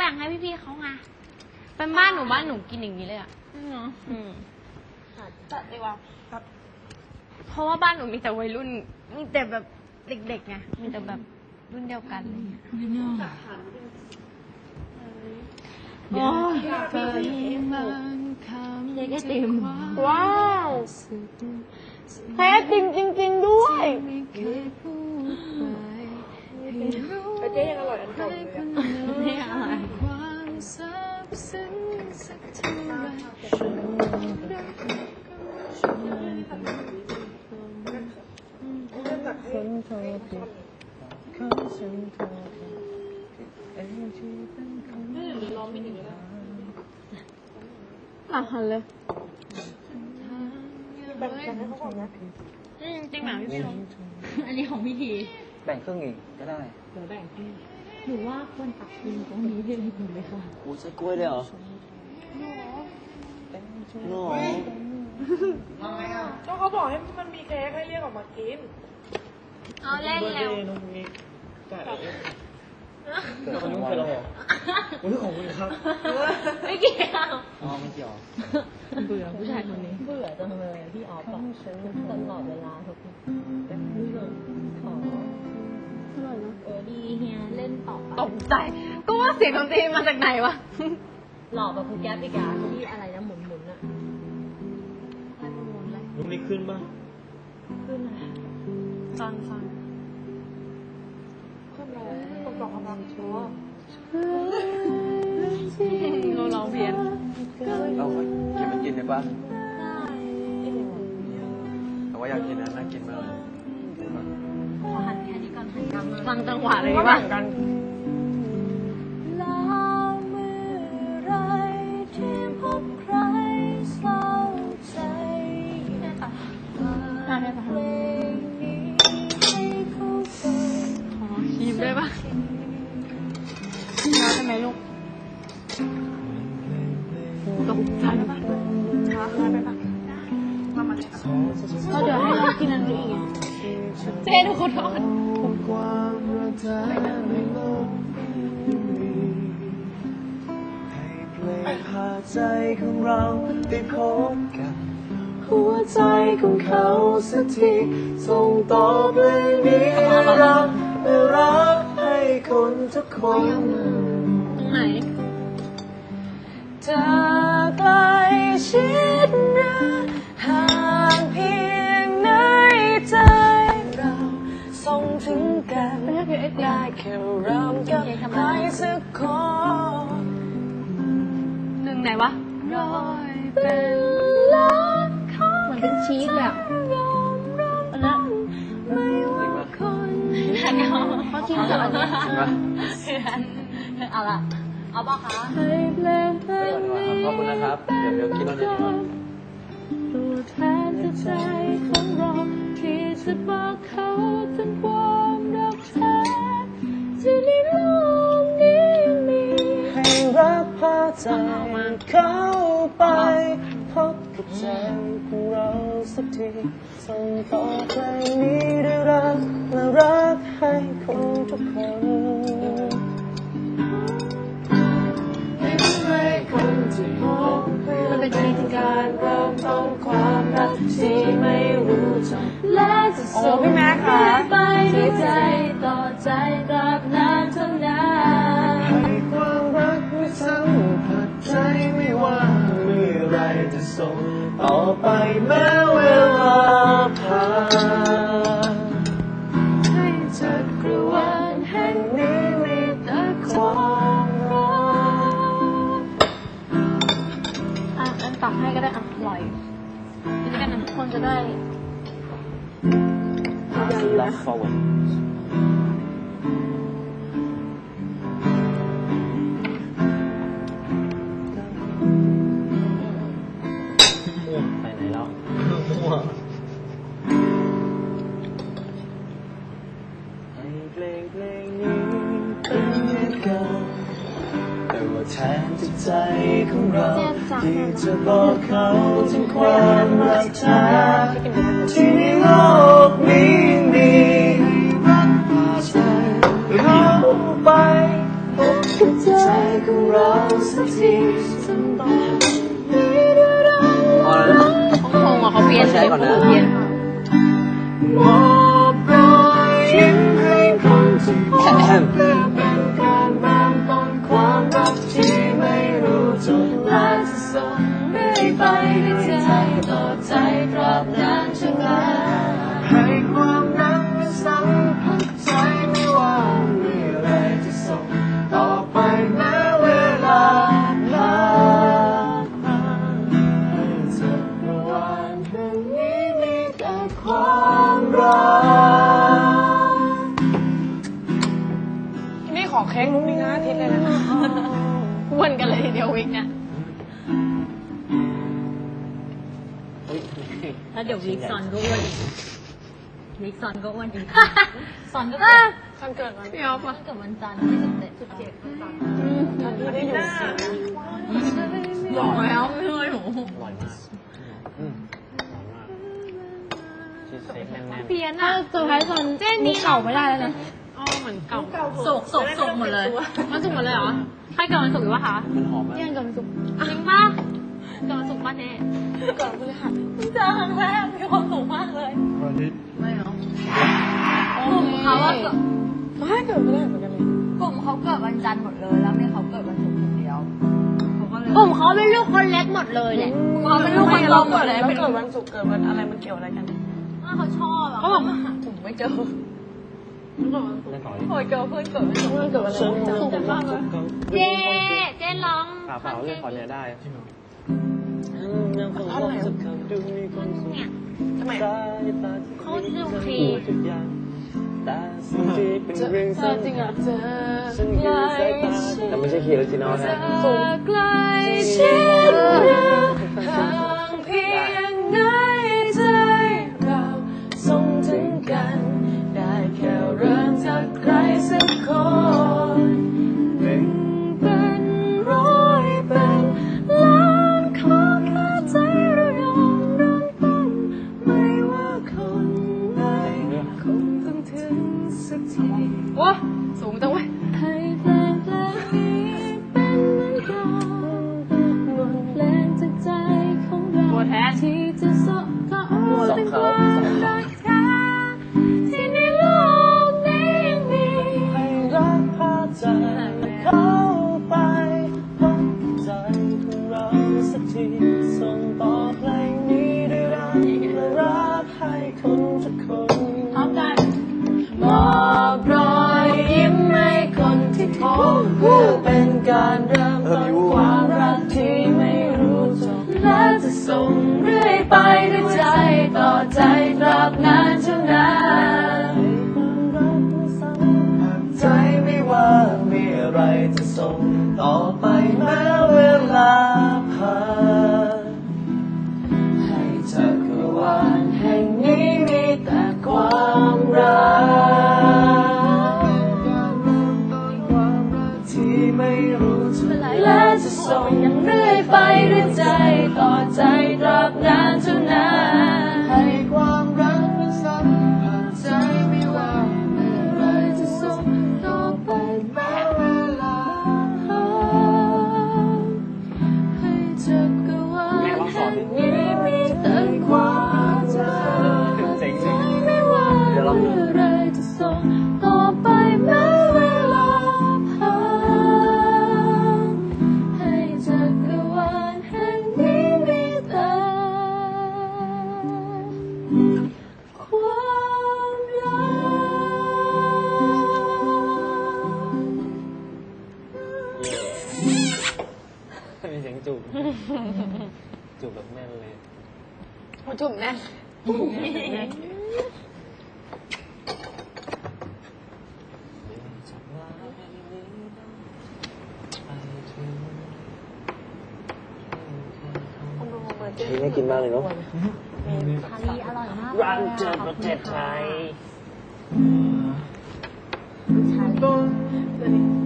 แบ่งให้พี่ๆเขาไงเป็นบ้านหนูบ้านหนูกินอย่างนี้เลยอะอืมตัดดีกว่าเพราะว่าบ้านหนูมีแต่วัยรุ่น มีแต่แบบเด็กๆไง มีแต่แบบรุ่นเดียวกันอะไรเงี้ยโอ้ยเด็กไอติมว้าวแท้จริงจริง ๆ ด้วย แต่เจ๊ยังอร่อยอันเก่าเลยอะนี่อะไรอะหันเลยแบ่งกันให้เขาก่อนนะอืมจริงเหรอพี่พี่ลงอันนี้ของพี่ที แบ่งครึ่งอีกก็ได้เดี๋ยวแบ่งให้หนูว่าควรตักกินตรงนี้เลยถูกไหมคะโอ้ใช้กล้วยเลยเหรอหนอก็เขาบอกให้มันมีเค้กให้เรียกออกมากิน เอาเล่นเร็วเกิดของยุ่งเคยเราเหรอโอ้ยของคุณครับ ไม่เกี่ยวอ๋อไม่เกี่ยว เบื่อผู้ชายคนนี้ เบื่อจังเลยพี่ออฟอะตลอดเวลาทุกแบบเบื่อขอ เออดีเฮียเล่นต่อตกใจ ก็ว่าเสียงดนตรีมาจากไหนวะ หล่อแบบคุณแก๊ปอีกอะที่อะไรนะหมุนหมุนๆอะลูกนี้ขึ้นป่ะขึ้นอะตอนฟังต้องบอกเขามาโชว์เราร้องเพี้ยนเราเก็บมากินได้ป่ะแต่ว่าอยากกินนะน่ากินมากเลย ฟังจังหวะเลยว่า กัน ให้เพลงพาใจของเราได้พบกับหัวใจของเขาสักทีส่งต่อเพลงนี้รักรักให้คนทุกคน ค่เริ่มกับใครสักคนหนึ่งไหนวะรอยเป็นลักของมันเป็นชีสเลยอะยอมรับมันไม่ว่าคนเขาชิมกับอันนี้จริงปะเอาละเอาป่ะคะให้เพลงเพลงนี้ขอบคุณนะครับเดี๋ยวเดี๋ยวกินตอนเย็นดีกว่าตัวแทนจิตใจของเราที่จะบอกเขาถึงควา ใจของเราสักทีส่งต่อเพลงนี้ด้วยรักและรักให้คนทุกคนมันเป็นชีวิตการเริ่มต้นความรักที่ไม่ ส่งต่อไปแม้เวลาผ่านให้จักรวาลแห่งนี้มีแต่ความรักอะอันตักให้ก็ได้อะอร่อยกินกันนะทุกคนจะได้ Last forward ม่วงไปไหนแล้วม่วงเพลงเพลงนี้เป็นเพื่อนเก่าแต่ว่าแทนจิตใจของเราที่จะบอกเขาถึงความรักแท้ที่ ป็นการเริ่มต้นความรักที่ไม่รู้จบละจะส่งเรื่อยไปด้วยใจต่อใจราบนานเท่ เลยทีเดียววิกเนี่ยแล้วเดี๋ยววิกซอนก็อ้วนอีกวิกซอนก็อ้วนอีกซอนก็เกิดวันเกิดวันพี่ออฟอะเกิดวันจันทร์ที่สิบเจ็ดสิบเจ็ดที่ได้อยู่สิบอกแล้วไม่เคยหนูอร่อยมากอืมอร่อยมากชีสเค้กแน่นเพี้ยนอะสุดท้ายตอนเจนนี่เก่าไม่ได้แล้วนะอ๋อเหมือนเก่าโศกโศกโศกหมดเลยมันสุกหมดเลยเหรอ ใครเกิดวันศุกร์หรือวะคะๆมันหอมมากเที่ยงเกิดวันศุกร์จริงป่ะเกิดวันศุกร์ป่ะเจ๊ก่อนพฤหัสเจอครั้งแรกมีความสุขมากเลยวันนี้กลุ่มเขาอะเกิดไม่เกิดพฤหัสเหมือนกันเลยกลุ่มเขาเกิดวันจันทร์หมดเลย แล้วไม่เขาเกิดวันศุกร์คนเดียวเขาก็เลยกลุ่มเขาเป็นลูกคนเล็กหมดเลยแหละเขาเป็นลูกคนโตหมดเลยแล้วเป็นเกิดวันศุกร์เกิดวันอะไรมันเกี่ยวอะไรกันเขาชอบอะเขาบอกมาหาผมไม่เจอเล่นต่อดิ โอยเกิดเพื่อนเกิดไม่ถูกเมื่อเกิดวันอะไรสุกมากเจ๊เจ๊ร้องเปล่าเปล่าเล่นขอเนี่ยได้ท่อนไหนเนี่ยทำไมเขาดูคลีแต่สิ่งที่เป็นเรื่องเจอจริงอะเจอฉันคือสายตาแต่ไม่ใช่คีย์ออริจินอลนะไกลชิด บเพื่อเป็นการเริ่มต้นความรักที่ไม่รู้จบและจะส่งเรื่อยไปด้วยใจต่อใจตราบนานเท่านั้นใจไม่ว่ามีอะไรจะส่งต่อไปแม้เวลา ใจ จุ่มแน่นนี่น่ากินมากเลยเนาะชาลีอร่อยมากรันเจอประเทศไทยชาลี